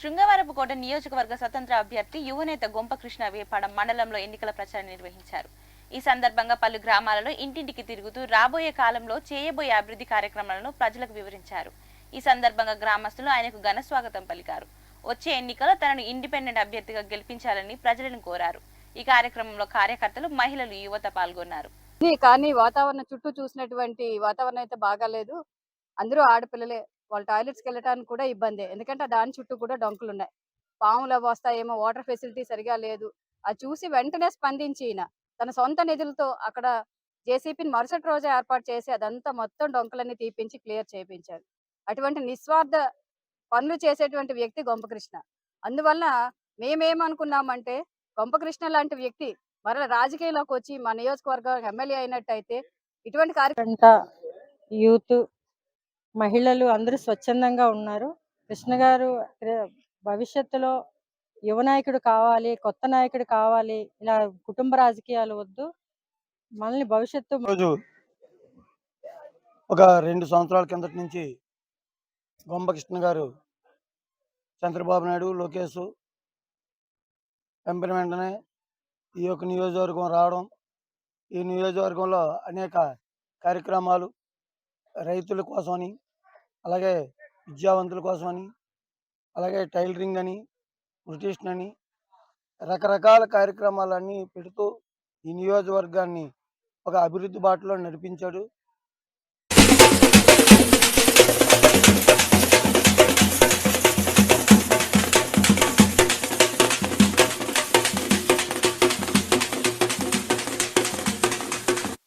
శృంగవరపుకోట నియోజకవర్గ స్వతంత్ర అభ్యర్థి యువనేత గొంపకృష్ణ వేపాడ మండలంలో ఎన్నికల ప్రచారం నిర్వహించారు. ఈ సందర్భంగా పలు గ్రామాలలో ఇంటింటికి తిరుగుతూ రాబోయే కాలంలో చేయబోయే అభివృద్ధి కార్యక్రమాలను ప్రజలకు వివరించారు. ఈ సందర్భంగా గ్రామస్తులు ఆయనకు ఘన స్వాగతం పలికారు. వచ్చే ఎన్నికలో తనను ఇండిపెండెంట్ అభ్యర్థిగా గెలిపించాలని ప్రజలను కోరారు. ఈ కార్యక్రమంలో కార్యకర్తలు మహిళలు యువత పాల్గొన్నారు. కానీ వాతావరణం చుట్టూ చూసినటువంటి వాతావరణం అయితే బాగాలేదు. అందరూ ఆడపిల్లలే. వాళ్ళ టాయిలెట్స్కి వెళ్ళడానికి కూడా ఇబ్బంది. ఎందుకంటే దాని చుట్టూ కూడా డొంకులు ఉన్నాయి పాములు వస్తాయేమో వాటర్ ఫెసిలిటీ సరిగా లేదు. అది చూసి వెంటనే స్పందించి ఈయన. తన సొంత నిధులతో అక్కడ జేసీపీని మరుసటి రోజే ఏర్పాటు చేసి అదంతా మొత్తం డొంకలన్నీ తీపించి క్లియర్ చేయించారు అటువంటి నిస్వార్థ పనులు చేసేటువంటి వ్యక్తి గొంపకృష్ణ. అందువల్ల మేమేమనుకున్నామంటే గొంపకృష్ణ లాంటి వ్యక్తి మరల రాజకీయాల్లోకి వచ్చి మా నియోజకవర్గం ఎమ్మెల్యే అయినట్టయితే ఇటువంటి కార్యక్రమం యూత్ మహిళలు అందరూ స్వచ్ఛందంగా ఉన్నారు. కృష్ణ గారు భవిష్యత్తులో యువ నాయకుడు కావాలి కొత్త నాయకుడు కావాలి ఇలా కుటుంబ రాజకీయాలు వద్దు. మనల్ని భవిష్యత్తు రోజు ఒక రెండు సంవత్సరాల కిందటి నుంచి గొంపకృష్ణ గారు చంద్రబాబు నాయుడు లోకేష్ పంపిన వెంటనే ఈ యొక్క నియోజకవర్గం రావడం ఈ నియోజకవర్గంలో అనేక కార్యక్రమాలు రైతుల కోసమని అలాగే విద్యావంతుల కోసమని అలాగే టైలరింగ్ అని బ్రిటిషన్ అని రకరకాల కార్యక్రమాలన్నీ పెడుతూ ఈ నియోజకవర్గాన్ని ఒక అభివృద్ధి బాటలో నడిపించాడు.